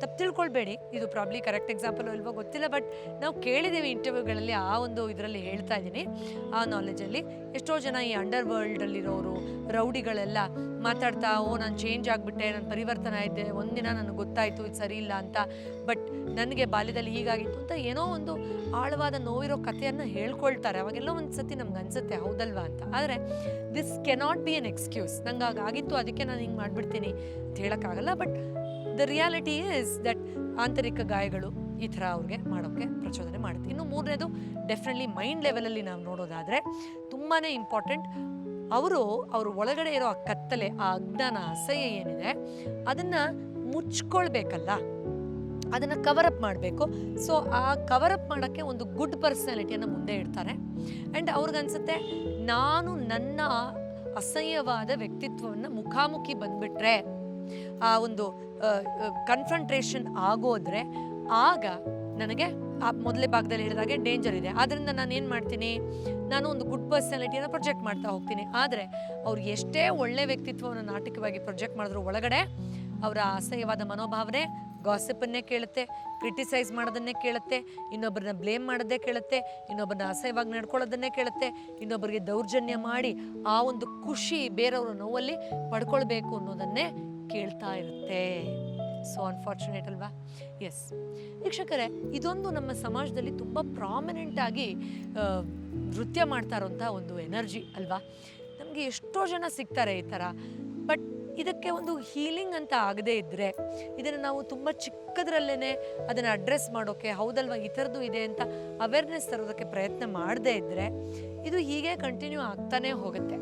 ತಪ್ಪು ತಿಳ್ಕೊಳ್ಬೇಡಿ. ಇದು ಪ್ರಾಬ್ಲಿ ಕರೆಕ್ಟ್ ಎಕ್ಸಾಂಪಲ್ ಇಲ್ವೋ ಗೊತ್ತಿಲ್ಲ ಬಟ್ ನಾವು ಕೇಳಿದ್ದೀವಿ ಇಂಟರ್ವ್ಯೂಗಳಲ್ಲಿ ಆ ಒಂದು ಇದರಲ್ಲಿ ಹೇಳ್ತಾ ಇದ್ದೀನಿ, ಆ ನಾಲೆಜಲ್ಲಿ ಎಷ್ಟೋ ಜನ ಈ ಅಂಡರ್ ವರ್ಲ್ಡಲ್ಲಿರೋರು ರೌಡಿಗಳೆಲ್ಲ ಮಾತಾಡ್ತಾ, ಓ, ನಾನು ಚೇಂಜ್ ಆಗಿಬಿಟ್ಟೆ, ನಾನು ಪರಿವರ್ತನೆ ಆಯಿತೆ, ಒಂದಿನ ನನಗೆ ಗೊತ್ತಾಯಿತು, ಇದು ಸರಿ ಇಲ್ಲ ಅಂತ. ಬಟ್ ನನಗೆ ಬಾಲ್ಯದಲ್ಲಿ ಹೀಗಾಗಿತ್ತು ಅಂತ ಏನೋ ಒಂದು ಆಳವಾದ ನೋವಿರೋ ಕಥೆಯನ್ನು ಹೇಳ್ಕೊಳ್ತಾರೆ. ಅವಾಗೆಲ್ಲ ಒಂದು ಸತಿ ನಮ್ಗೆ ಅನ್ಸುತ್ತೆ, ಹೌದಲ್ವಾ ಅಂತ. ಆದರೆ this cannot be an excuse ನಂಗೆ ಆಗಿತ್ತು, ಅದಕ್ಕೆ ನಾನು ಹಿಂಗೆ ಮಾಡಿಬಿಡ್ತೀನಿ ಅಂತ ಹೇಳೋಕ್ಕಾಗಲ್ಲ. But the reality is that ಆಂತರಿಕ ಗಾಯಗಳು ಈ ಥರ ಅವ್ರಿಗೆ ಮಾಡೋಕ್ಕೆ ಪ್ರಚೋದನೆ ಮಾಡುತ್ತೆ. ಇನ್ನು ಮೂರನೇದು ಡೆಫಿನೆಟ್ಲಿ ಮೈಂಡ್ ಲೆವೆಲಲ್ಲಿ ನಾವು ನೋಡೋದಾದರೆ ತುಂಬಾ ಇಂಪಾರ್ಟೆಂಟ್ ಅವರು ಅವ್ರ ಒಳಗಡೆ ಇರೋ ಆ ಕತ್ತಲೆ, ಆ ಅಜ್ಞಾನ ಅಸಹ್ಯ ಏನಿದೆ, ಅದನ್ನು ಮುಚ್ಕೊಳ್ಬೇಕಲ್ಲ. ಅದನ್ನು ಕವರಪ್ ಮಾಡಬೇಕು. ಸೊ ಆ ಕವರಪ್ ಮಾಡೋಕ್ಕೆ ಒಂದು ಗುಡ್ ಪರ್ಸನಾಲಿಟಿಯನ್ನು ಮುಂದೆ ಇಡ್ತಾರೆ. ಆ್ಯಂಡ್ ಅವ್ರಿಗನ್ಸುತ್ತೆ ನಾನು ನನ್ನ ಅಸಹ್ಯವಾದ ವ್ಯಕ್ತಿತ್ವವನ್ನು ಮುಖಾಮುಖಿ ಬಂದ್ಬಿಟ್ರೆ, ಆ ಒಂದು ಕನ್ಫಂಟ್ರೇಷನ್ ಆಗೋದ್ರೆ, ಆಗ ನನಗೆ ಆ ಮೊದಲೇ ಭಾಗದಲ್ಲಿ ಹೇಳಿದಾಗೆ ಡೇಂಜರ್ ಇದೆ. ಆದ್ದರಿಂದ ನಾನು ಏನು ಮಾಡ್ತೀನಿ? ನಾನು ಒಂದು ಗುಡ್ ಪರ್ಸನಾಲಿಟಿಯನ್ನು ಪ್ರೊಜೆಕ್ಟ್ ಮಾಡ್ತಾ ಹೋಗ್ತೀನಿ. ಆದರೆ ಅವ್ರು ಎಷ್ಟೇ ಒಳ್ಳೆ ವ್ಯಕ್ತಿತ್ವವನ್ನು ನಾಟಕವಾಗಿ ಪ್ರೊಜೆಕ್ಟ್ ಮಾಡಿದ್ರು ಒಳಗಡೆ ಅವರ ಅಸಹ್ಯವಾದ ಮನೋಭಾವನೆ ಗಾಸಿಪನ್ನೇ ಕೇಳುತ್ತೆ ಕ್ರಿಟಿಸೈಸ್ ಮಾಡೋದನ್ನೇ ಕೇಳುತ್ತೆ, ಇನ್ನೊಬ್ಬರನ್ನ ಬ್ಲೇಮ್ ಮಾಡೋದೇ ಕೇಳುತ್ತೆ, ಇನ್ನೊಬ್ಬರನ್ನ ಅಸಹ್ಯವಾಗಿ ನಡ್ಕೊಳ್ಳೋದನ್ನೇ ಕೇಳುತ್ತೆ, ಇನ್ನೊಬ್ಬರಿಗೆ ದೌರ್ಜನ್ಯ ಮಾಡಿ ಆ ಒಂದು ಖುಷಿ ಬೇರೆಯವರ ನೋವಲ್ಲಿ ಪಡ್ಕೊಳ್ಬೇಕು ಅನ್ನೋದನ್ನೇ ಕೇಳ್ತಾ ಇರುತ್ತೆ. ಸೊ ಅನ್ಫಾರ್ಚುನೇಟ್ ಅಲ್ವಾ? ಎಸ್ ವೀಕ್ಷಕರೇ, ಇದೊಂದು ನಮ್ಮ ಸಮಾಜದಲ್ಲಿ ತುಂಬ ಪ್ರಾಮಿನೆಂಟ್ ಆಗಿ ನೃತ್ಯ ಮಾಡ್ತಾ ಇರೋಂಥ ಒಂದು ಎನರ್ಜಿ ಅಲ್ವಾ? ನಮಗೆ ಎಷ್ಟೋ ಜನ ಸಿಗ್ತಾರೆ ಈ ಥರ ಬಟ್ ಇದಕ್ಕೆ ಒಂದು ಹೀಲಿಂಗ್ ಅಂತ ಆಗದೇ ಇದ್ದರೆ ಇದನ್ನು ನಾವು ತುಂಬ ಚಿಕ್ಕದ್ರಲ್ಲೇ ಅದನ್ನು ಅಡ್ರೆಸ್ ಮಾಡೋಕ್ಕೆ ಹೌದಲ್ವಾ? ಈ ಥರದ್ದು ಇದೆ ಅಂತ ಅವೇರ್ನೆಸ್ ತರೋದಕ್ಕೆ ಪ್ರಯತ್ನ ಮಾಡದೇ ಇದ್ದರೆ ಇದು ಹೀಗೆ ಕಂಟಿನ್ಯೂ ಆಗ್ತಾನೇ ಹೋಗುತ್ತೆ.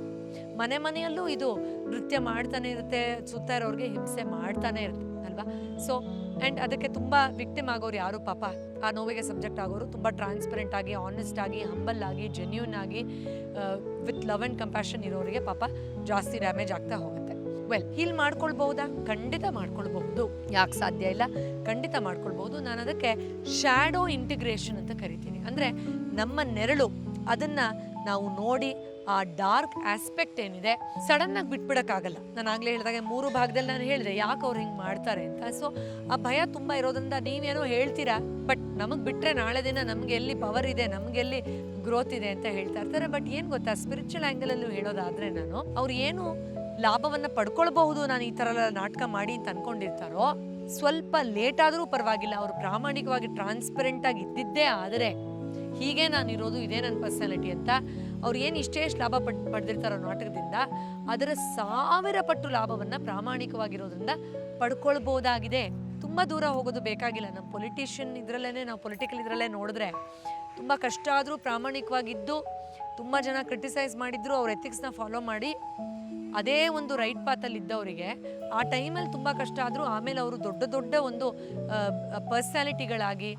ಮನೆ ಮನೆಯಲ್ಲೂ ಇದು ನೃತ್ಯ ಮಾಡ್ತಾನೆ ಇರುತ್ತೆ, ಸುತ್ತ ಇರೋರಿಗೆ ಹಿಂಸೆ ಮಾಡ್ತಾನೆ ಇರುತ್ತೆ. ಅಲ್ವಾ? ಸೊ ಆ್ಯಂಡ್ ಅದಕ್ಕೆ ತುಂಬ ವಿಕ್ಟಿಮ್ ಆಗೋರು ಯಾರು? ಪಾಪ, ಆ ನೋವಿಗೆ ಸಬ್ಜೆಕ್ಟ್ ಆಗೋರು ತುಂಬ ಟ್ರಾನ್ಸ್ಪರೆಂಟ್ ಆಗಿ ಆನೆಸ್ಟ್ ಆಗಿ ಹಂಬಲ್ ಆಗಿ ಜೆನ್ಯೂನ್ ಆಗಿ ವಿತ್ ಲವ್ ಆ್ಯಂಡ್ ಕಂಪ್ಯಾಷನ್ ಇರೋರಿಗೆ ಪಾಪ ಜಾಸ್ತಿ ಡ್ಯಾಮೇಜ್ ಆಗ್ತಾ ಹೋಗುತ್ತೆ. ವೆಲ್ ಹೀಲ್ ಮಾಡ್ಕೊಳ್ಬಹುದಾ ಖಂಡಿತ ಮಾಡ್ಕೊಳ್ಬಹುದು. ಯಾಕೆ ಸಾಧ್ಯ ಇಲ್ಲ? ಖಂಡಿತ ಮಾಡ್ಕೊಳ್ಬಹುದು. ನಾನು ಅದಕ್ಕೆ ಶ್ಯಾಡೋ ಇಂಟಿಗ್ರೇಷನ್ ಅಂತ ಕರಿತೀನಿ. ಅಂದರೆ ನಮ್ಮ ನೆರಳು, ಅದನ್ನು ನಾವು ನೋಡಿ ಆ ಡಾರ್ಕ್ ಆಸ್ಪೆಕ್ಟ್ ಏನಿದೆ, ಸಡನ್ ಆಗಿ ಬಿಟ್ಬಿಡಕ್ಕಾಗಲ್ಲ. ನಾನು ಆಗ್ಲೇ ಹೇಳಿದಾಗ ಮೂರು ಭಾಗದಲ್ಲಿ ನಾನು ಹೇಳಿದೆ, ಯಾಕೆ ಅವ್ರು ಹಿಂಗೆ ಮಾಡ್ತಾರೆ ಅಂತ. ಸೊ ಆ ಭಯ ತುಂಬ ಇರೋದ್ರಿಂದ ನೀವೇನೋ ಹೇಳ್ತೀರಾ, ಬಟ್ ನಮಗೆ ಬಿಟ್ಟರೆ ನಾಳೆ ದಿನ ನಮಗೆ ಎಲ್ಲಿ ಪವರ್ ಇದೆ, ನಮಗೆ ಎಲ್ಲಿ ಗ್ರೋತ್ ಇದೆ ಅಂತ ಹೇಳ್ತಾ ಇರ್ತಾರೆ. ಬಟ್ ಏನು ಗೊತ್ತಾ ಸ್ಪಿರಿಚುವಲ್ ಆ್ಯಂಗಲಲ್ಲೂ ಹೇಳೋದಾದ್ರೆ ನಾನು, ಅವ್ರು ಏನು ಲಾಭವನ್ನು ಪಡ್ಕೊಳ್ಬಹುದು ನಾನು ಈ ಥರ ಎಲ್ಲ ನಾಟಕ ಮಾಡಿ ಅಂತ ಅನ್ಕೊಂಡಿರ್ತಾರೋ, ಸ್ವಲ್ಪ ಲೇಟ್ ಆದರೂ ಪರವಾಗಿಲ್ಲ. ಅವರು ಪ್ರಾಮಾಣಿಕವಾಗಿ ಟ್ರಾನ್ಸ್ಪರೆಂಟ್ ಆಗಿ ಇದ್ದಿದ್ದೇ ಆದರೆ, ಹೀಗೆ ನಾನು ಇರೋದು, ಇದೇ ನನ್ನ ಪರ್ಸನಾಲಿಟಿ ಅಂತ ಅವ್ರು ಏನು ಇಷ್ಟೇ ಲಾಭ ಪಡ್, ಪಡೆದಿರ್ತಾರೋ ನಾಟಕದಿಂದ, ಅದರ ಸಾವಿರ ಪಟ್ಟು ಲಾಭವನ್ನು ಪ್ರಾಮಾಣಿಕವಾಗಿರೋದ್ರಿಂದ ಪಡ್ಕೊಳ್ಬೋದಾಗಿದೆ. ತುಂಬ ದೂರ ಹೋಗೋದು ಬೇಕಾಗಿಲ್ಲ. ನಮ್ಮ ಪೊಲಿಟಿಷಿಯನ್ ಇದರಲ್ಲೇ ನಾವು ಪೊಲಿಟಿಕಲ್ ಇದರಲ್ಲೇ ನೋಡಿದ್ರೆ ತುಂಬ ಕಷ್ಟ ಆದರೂ ಪ್ರಾಮಾಣಿಕವಾಗಿದ್ದು, ತುಂಬ ಜನ ಕ್ರಿಟಿಸೈಸ್ ಮಾಡಿದ್ರು, ಅವ್ರ ಎಥಿಕ್ಸ್ನ ಫಾಲೋ ಮಾಡಿ ಅದೇ ಒಂದು ರೈಟ್ ಪಾತಲ್ಲಿ ಇದ್ದವರಿಗೆ, ಆ ಟೈಮಲ್ಲಿ ತುಂಬ ಕಷ್ಟ ಆದರೂ ಆಮೇಲೆ ಅವರು ದೊಡ್ಡ ದೊಡ್ಡ ಒಂದು ಪರ್ಸ್ನಾಲಿಟಿಗಳಾಗಿ,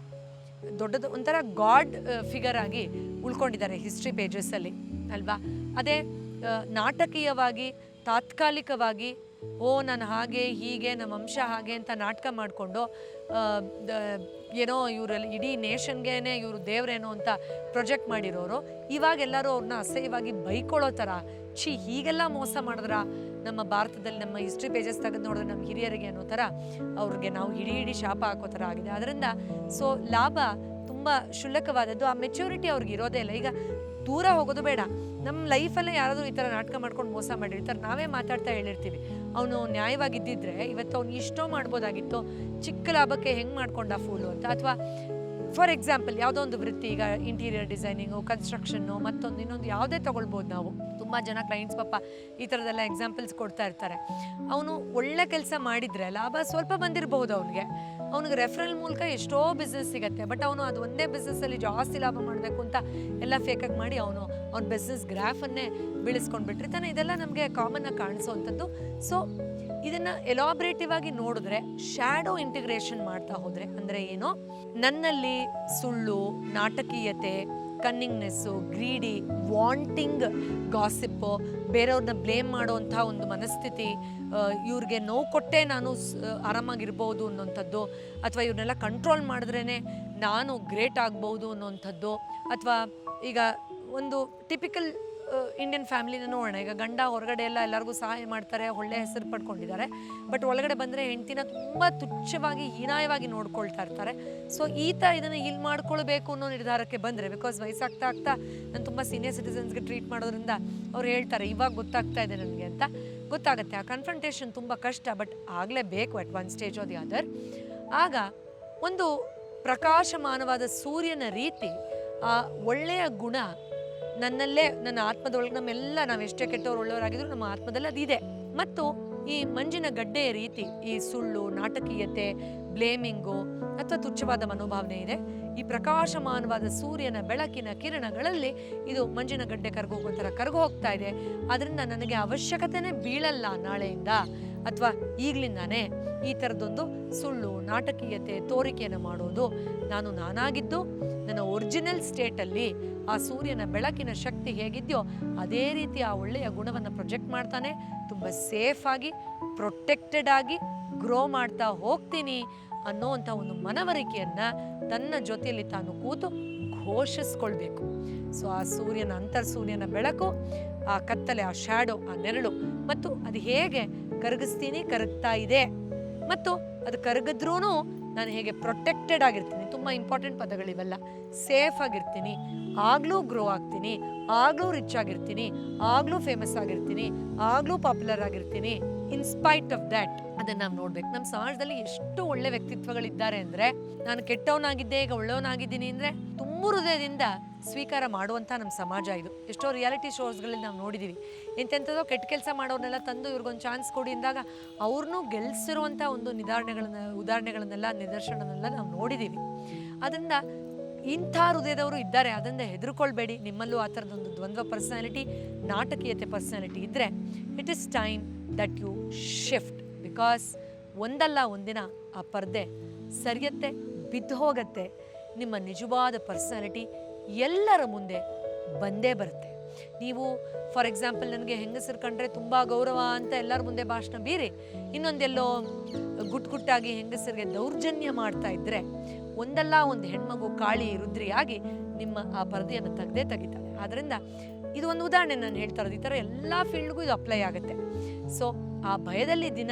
ದೊಡ್ಡದು ಒಂಥರ ಗಾಡ್ ಫಿಗರ್ ಆಗಿ ಉಳ್ಕೊಂಡಿದ್ದಾರೆ ಹಿಸ್ಟ್ರಿ ಪೇಜಸ್ಸಲ್ಲಿ ಅಲ್ವಾ? ಅದೇ ನಾಟಕೀಯವಾಗಿ, ತಾತ್ಕಾಲಿಕವಾಗಿ, ಓ, ನಾನು ಹಾಗೆ, ಹೀಗೆ, ನಮ್ಮ ಅಂಶ ಹಾಗೆ ಅಂತ ನಾಟಕ ಮಾಡಿಕೊಂಡು ಏನೋ ಇವರಲ್ಲಿ, ಇಡೀ ನೇಷನ್ಗೇನೆ ಇವರು ದೇವರೇನೋ ಅಂತ ಪ್ರೊಜೆಕ್ಟ್ ಮಾಡಿರೋರು, ಇವಾಗ ಎಲ್ಲರೂ ಅವ್ರನ್ನ ಅಸಹ್ಯವಾಗಿ ಬೈಕೊಳ್ಳೋ ಥರ ಛೀ, ಹೀಗೆಲ್ಲ ಮೋಸ ಮಾಡಿದ್ರ? ನಮ್ಮ ಭಾರತದಲ್ಲಿ ನಮ್ಮ ಹಿಸ್ಟ್ರಿ ಪೇಜಸ್ ತೆಗೆದು ನೋಡಿದ್ರೆ ನಮ್ಮ ಹಿರಿಯರಿಗೆ ಅನ್ನೋ ಥರ ಅವ್ರಿಗೆ ನಾವು ಇಡೀ ಇಡೀ ಶಾಪ ಹಾಕೋ ಥರ ಆಗಿದೆ. ಅದರಿಂದ ಸೊ ಲಾಭ ತುಂಬ ಕ್ಷುಲ್ಲಕವಾದದ್ದು. ಆ ಮೆಚುರಿಟಿ ಅವ್ರಿಗೆ ಇರೋದೇ ಇಲ್ಲ. ಈಗ ದೂರ ಹೋಗೋದು ಬೇಡ. ನಮ್ಮ ಲೈಫಲ್ಲೇ ಯಾರಾದರೂ ಈ ಥರ ನಾಟಕ ಮಾಡ್ಕೊಂಡು ಮೋಸ ಮಾಡಿರ್ತಾರೆ. ನಾವೇ ಮಾತಾಡ್ತಾ ಹೇಳಿರ್ತೀವಿ. ಅವನು ನ್ಯಾಯವಾಗಿದ್ದಿದ್ರೆ ಇವತ್ತು ಅವ್ನು ಇಷ್ಟೋ ಮಾಡ್ಬೋದಾಗಿತ್ತು. ಚಿಕ್ಕ ಲಾಭಕ್ಕೆ ಹೆಂಗೆ ಮಾಡ್ಕೊಂಡ ಫೂಲು ಅಂತ? ಅಥವಾ ಫಾರ್ ಎಕ್ಸಾಂಪಲ್ ಯಾವುದೋ ಒಂದು ವೃತ್ತಿ, ಈಗ ಇಂಟೀರಿಯರ್ ಡಿಸೈನಿಂಗು ಕನ್ಸ್ಟ್ರಕ್ಷನ್ನು ಮತ್ತೊಂದು, ಇನ್ನೊಂದು ಯಾವುದೇ ತೊಗೊಳ್ಬೋದು ನಾವು. ತುಂಬ ತುಂಬ ಜನ ಕ್ಲೈಂಟ್ಸ್ ಪಾಪ ಈ ಥರದ್ದೆಲ್ಲ ಎಕ್ಸಾಂಪಲ್ಸ್ ಕೊಡ್ತಾ ಇರ್ತಾರೆ. ಅವನು ಒಳ್ಳೆ ಕೆಲಸ ಮಾಡಿದರೆ ಲಾಭ ಸ್ವಲ್ಪ ಬಂದಿರಬಹುದು ಅವನಿಗೆ. ಅವನಿಗೆ ರೆಫರಲ್ ಮೂಲಕ ಎಷ್ಟೋ ಬಿಸ್ನೆಸ್ ಸಿಗುತ್ತೆ ಬಟ್ ಅವನು ಅದು ಒಂದೇ ಬಿಸ್ನೆಸ್ಸಲ್ಲಿ ಜಾಸ್ತಿ ಲಾಭ ಮಾಡಬೇಕು ಅಂತ ಎಲ್ಲ ಫೇಕಾಗಿ ಮಾಡಿ ಅವನು ಅವ್ನ ಬಿಸ್ನೆಸ್ ಗ್ರಾಫನ್ನೇ ಬೀಳಿಸ್ಕೊಂಡು ಬಿಟ್ಟಿರ್ತಾನೆ ಇದೆಲ್ಲ ನಮಗೆ ಕಾಮನ್ನಾಗಿ ಕಾಣಿಸೋವಂಥದ್ದು ಸೊ ಇದನ್ನು ಎಲಾಬ್ರೇಟಿವ್ ಆಗಿ ನೋಡಿದ್ರೆ ಶ್ಯಾಡೋ ಇಂಟಿಗ್ರೇಷನ್ ಮಾಡ್ತಾ ಹೋದರೆ ಅಂದರೆ ಏನು? ನನ್ನಲ್ಲಿ ಸುಳ್ಳು, ನಾಟಕೀಯತೆ ಕನ್ನಿಂಗ್ನೆಸ್ಸು ಗ್ರೀಡಿ ವಾಂಟಿಂಗ್ ಗಾಸಿಪ್ಪು ಬೇರೆಯವ್ರನ್ನ ಬ್ಲೇಮ್ ಮಾಡುವಂಥ ಒಂದು ಮನಸ್ಥಿತಿ ಇವ್ರಿಗೆ ನೋವು ಕೊಟ್ಟೆ ನಾನು ಆರಾಮಾಗಿರ್ಬೋದು ಅನ್ನೋಂಥದ್ದು, ಅಥವಾ ಇವ್ರನ್ನೆಲ್ಲ ಕಂಟ್ರೋಲ್ ಮಾಡಿದ್ರೇ ನಾನು ಗ್ರೇಟ್ ಆಗ್ಬೋದು ಅನ್ನೋಂಥದ್ದು, ಅಥವಾ ಈಗ ಒಂದು ಟಿಪಿಕಲ್ ಇಂಡಿಯನ್ ಫ್ಯಾಮಿಲಿನ ನೋಡೋಣ. ಈಗ ಗಂಡ ಹೊರಗಡೆ ಎಲ್ಲ ಎಲ್ಲರಿಗೂ ಸಹಾಯ ಮಾಡ್ತಾರೆ, ಒಳ್ಳೆ ಹೆಸರು ಪಡ್ಕೊಂಡಿದ್ದಾರೆ. ಬಟ್ ಒಳಗಡೆ ಬಂದರೆ ಹೆಂಡ್ತಿನ ತುಂಬ ತುಚ್ಛವಾಗಿ, ಹೀನಾಯವಾಗಿ ನೋಡ್ಕೊಳ್ತಾ ಇರ್ತಾರೆ. ಸೊ ಥರ ಇದನ್ನು ಇಲ್ಲಿ ಮಾಡ್ಕೊಳ್ಬೇಕು ಅನ್ನೋ ನಿರ್ಧಾರಕ್ಕೆ ಬಂದರೆ ಬಿಕಾಸ್ ವಯಸ್ಸಾಗ್ತಾ ಆಗ್ತಾ ನಾನು ತುಂಬ ಸೀನಿಯರ್ ಸಿಟಿಸನ್ಸ್ಗೆ ಟ್ರೀಟ್ ಮಾಡೋದ್ರಿಂದ ಅವ್ರು ಹೇಳ್ತಾರೆ, ಇವಾಗ ಗೊತ್ತಾಗ್ತಾ ಇದೆ ನನಗೆ ಅಂತ. ಗೊತ್ತಾಗುತ್ತೆ. ಆ ಕನ್ಫ್ರಂಟೇಷನ್ ತುಂಬ ಕಷ್ಟ ಬಟ್ ಆಗಲೇಬೇಕು at one stage of the other ಆಗ ಒಂದು ಪ್ರಕಾಶಮಾನವಾದ ಸೂರ್ಯನ ರೀತಿ, ಆ ಒಳ್ಳೆಯ ಗುಣ ನನ್ನಲ್ಲೇ, ನನ್ನ ಆತ್ಮದೊಳಗೆ ನಮ್ಮೆಲ್ಲ ನಾವು ಎಷ್ಟೇ ಕೆಟ್ಟವ್ರು ಒಳ್ಳೆಯವರಾಗಿದ್ರು ನಮ್ಮ ಆತ್ಮದಲ್ಲಿ ಅದಿದೆ. ಮತ್ತು ಈ ಮಂಜಿನ ಗಡ್ಡೆಯ ರೀತಿ, ಈ ಸುಳ್ಳು, ನಾಟಕೀಯತೆ, ಬ್ಲೇಮಿಂಗು ಅಥವಾ ತುಚ್ಛವಾದ ಮನೋಭಾವನೆ ಇದೆ. ಈ ಪ್ರಕಾಶಮಾನವಾದ ಸೂರ್ಯನ ಬೆಳಕಿನ ಕಿರಣಗಳಲ್ಲಿ ಇದು ಮಂಜಿನ ಗಡ್ಡೆ ಕರ್ಗೋ ಥರ ಕರ್ಗು ಹೋಗ್ತಾ ಇದೆ. ಅದರಿಂದ ನನಗೆ ಅವಶ್ಯಕತೆನೇ ಬೀಳಲ್ಲ ನಾಳೆಯಿಂದ ಅಥವಾ ಈಗಲಿಂದಾನೇ ಈ ಥರದ್ದೊಂದು ಸುಳ್ಳು, ನಾಟಕೀಯತೆ, ತೋರಿಕೆಯನ್ನು ಮಾಡೋದು ನಾನು ನಾನಾಗಿದ್ದು, ನನ್ನ ಒರಿಜಿನಲ್ ಸ್ಟೇಟಲ್ಲಿ ಆ ಸೂರ್ಯನ ಬೆಳಕಿನ ಶಕ್ತಿ ಹೇಗಿದೆಯೋ ಅದೇ ರೀತಿ ಆ ಒಳ್ಳೆಯ ಗುಣವನ್ನು ಪ್ರೊಜೆಕ್ಟ್ ಮಾಡ್ತಾನೆ. ತುಂಬ ಸೇಫಾಗಿ ಪ್ರೊಟೆಕ್ಟೆಡ್ ಆಗಿ, ಗ್ರೋ ಮಾಡ್ತಾ ಹೋಗ್ತೀನಿ ಅನ್ನೋವಂಥ ಒಂದು ಮನವರಿಕೆಯನ್ನು ತನ್ನ ಜೊತೆಯಲ್ಲಿ ತಾನು ಕೂತು ಘೋಷಿಸ್ಕೊಳ್ಬೇಕು. ಸೊ, ಆ ಸೂರ್ಯನ ಅಂತರ್ ಸೂರ್ಯನ ಬೆಳಕು, ಆ ಕತ್ತಲೆ, ಆ ಶ್ಯಾಡೋ ಆ ನೆರಳು ಮತ್ತು ಅದು ಹೇಗೆ ಕರಗಿಸ್ತೀನಿ, ಕರಗ್ತಾ ಇದೆ ಮತ್ತು ಅದು ಕರಗಿದ್ರೂ ನಾನು ಹೇಗೆ ಪ್ರೊಟೆಕ್ಟೆಡ್ ಆಗಿರ್ತೀನಿ. ತುಂಬ ಇಂಪಾರ್ಟೆಂಟ್ ಪದಗಳಿವೆಲ್ಲ. ಸೇಫ್ ಆಗಿರ್ತೀನಿ, ಆಗಲೂ ಗ್ರೋ ಆಗ್ತೀನಿ, ಆಗಲೂ ರಿಚ್ ಆಗಿರ್ತೀನಿ, ಆಗಲೂ ಫೇಮಸ್ ಆಗಿರ್ತೀನಿ, ಆಗಲೂ ಪಾಪ್ಯುಲರ್ ಆಗಿರ್ತೀನಿ. ಇನ್ಸ್ಪೈಟ್ ಆಫ್ ದ್ಯಾಟ್ ಅದನ್ನ ನಾವು ನೋಡ್ಬೇಕು. ನಮ್ಮ ಸಮಾಜದಲ್ಲಿ ಎಷ್ಟು ಒಳ್ಳೆ ವ್ಯಕ್ತಿತ್ವಗಳಿದ್ದಾರೆ ಅಂದರೆ, ನಾನು ಕೆಟ್ಟವನಾಗಿದ್ದೆ, ಈಗ ಒಳ್ಳೆಯವನಾಗಿದ್ದೀನಿ ಅಂದರೆ, ತುಂಬ ಹೃದಯದಿಂದ ಸ್ವೀಕಾರ ಮಾಡುವಂಥ ನಮ್ಮ ಸಮಾಜ ಇದು. ಎಷ್ಟೋ ರಿಯಾಲಿಟಿ ಶೋಸ್ಗಳಲ್ಲಿ ನಾವು ನೋಡಿದ್ದೀವಿ ಎಂತೆಂಥದೋ ಕೆಟ್ಟ ಕೆಲಸ ಮಾಡೋರ್ನೆಲ್ಲ ತಂದು ಇವ್ರಿಗೊಂದು ಚಾನ್ಸ್ ಕೊಡಿ ಅಂದಾಗ ಅವ್ರನ್ನೂ ಗೆಲ್ಲಿಸಿರುವಂಥ ಒಂದು ನಿಧಾರಣೆಗಳನ್ನ, ಉದಾಹರಣೆಗಳನ್ನೆಲ್ಲ, ನಿದರ್ಶನನೆಲ್ಲ ನಾವು ನೋಡಿದ್ದೀವಿ ಅದರಿಂದ ಇಂಥ ಹೃದಯದವರು ಇದ್ದಾರೆ ಅದರಿಂದ ಹೆದರ್ಕೊಳ್ಬೇಡಿ. ನಿಮ್ಮಲ್ಲೂ ಆ ಥರದೊಂದು ದ್ವಂದ್ವ ಪರ್ಸನಾಲಿಟಿ ನಾಟಕೀಯತೆ ಪರ್ಸನಾಲಿಟಿ ಇದ್ದರೆ it is time that you shift because ಒಂದಲ್ಲ ಒಂದಿನ ಆ ಪರ್ದೆ ಸರಿಯತ್ತೆ, ಬಿದ್ದು ಹೋಗತ್ತೆ. ನಿಮ್ಮ ನಿಜವಾದ ಪರ್ಸನಾಲಿಟಿ ಎಲ್ಲರ ಮುಂದೆ ಬಂದೇ ಬರುತ್ತೆ. ನೀವು ಫಾರ್ ಎಕ್ಸಾಂಪಲ್ ನನಗೆ ಹೆಂಗಸರು ಕಂಡ್ರೆ ತುಂಬ ಗೌರವ ಅಂತ ಎಲ್ಲರ ಮುಂದೆ ಭಾಷಣ ಬೀರಿ, ಇನ್ನೊಂದೆಲ್ಲೋ ಗುಟ್ ಗುಟ್ಟಾಗಿ ಹೆಂಗಸರಿಗೆ ದೌರ್ಜನ್ಯ ಮಾಡ್ತಾ ಇದ್ದರೆ ಒಂದಲ್ಲ ಒಂದು ಹೆಣ್ಮಗು ಕಾಳಿ ರುದ್ರಿಯಾಗಿ ನಿಮ್ಮ ಆ ಪರದೆಯನ್ನು ತೆಗೆದೇ ತೆಗಿತಾಳೆ. ಆದ್ದರಿಂದ ಇದು ಒಂದು ಉದಾಹರಣೆ ನಾನು ಹೇಳ್ತಾ ಇರೋದು. ಈ ಥರ ಎಲ್ಲ ಫೀಲ್ಡ್ಗೂ ಇದು ಅಪ್ಲೈ ಆಗುತ್ತೆ. ಸೊ ಆ ಭಯದಲ್ಲಿ ದಿನ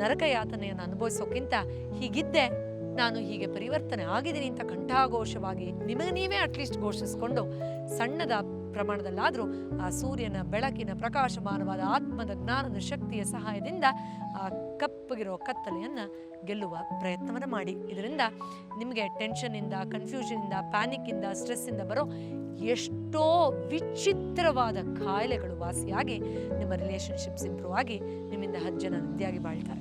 ನರಕ ಯಾತನೆಯನ್ನು ಅನುಭವಿಸೋಕ್ಕಿಂತ ಹೀಗಿದ್ದೆ ನಾನು ಹೀಗೆ ಪರಿವರ್ತನೆ ಆಗಿದ್ದೀನಿ ಅಂತ ಕಂಠಾಘೋಷವಾಗಿ ನಿಮಗೆ ನೀವೇ ಅಟ್ಲೀಸ್ಟ್ ಘೋಷಿಸ್ಕೊಂಡು ಸಣ್ಣದ ಪ್ರಮಾಣದಲ್ಲಾದರೂ ಆ ಸೂರ್ಯನ ಬೆಳಕಿನ ಪ್ರಕಾಶಮಾನವಾದ ಆತ್ಮದ ಜ್ಞಾನದ ಶಕ್ತಿಯ ಸಹಾಯದಿಂದ ಆ ಕಪ್ಪಗಿರೋ ಕತ್ತಲೆಯನ್ನು ಗೆಲ್ಲುವ ಪ್ರಯತ್ನವನ್ನು ಮಾಡಿ. ಇದರಿಂದ ನಿಮಗೆ ಟೆನ್ಷನ್ನಿಂದ ಕನ್ಫ್ಯೂಷನಿಂದ ಪ್ಯಾನಿಕ್ಕಿಂದ ಸ್ಟ್ರೆಸ್ಸಿಂದ ಬರೋ ಎಷ್ಟೋ ವಿಚಿತ್ರವಾದ ಕಾಯಿಲೆಗಳು ವಾಸಿಯಾಗಿ ನಿಮ್ಮ ರಿಲೇಷನ್ಶಿಪ್ಸ್ ಇಂಪ್ರೂವ್ ಆಗಿ ನಿಮ್ಮಿಂದ ಹತ್ತು ಜನ ನೆಮ್ಮದಿಯಾಗಿ ಬಾಳ್ತಾರೆ.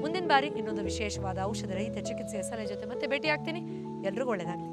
ಮುಂದಿನ ಬಾರಿ ಇನ್ನೊಂದು ವಿಶೇಷವಾದ ಔಷಧ ರಹಿತ ಚಿಕಿತ್ಸೆಯ ಸಲಹೆ ಜೊತೆ ಮತ್ತೆ ಭೇಟಿ ಆಗ್ತೀನಿ ಎಲ್ರಿಗೂ ಒಳ್ಳೆಯದಾಗಲಿ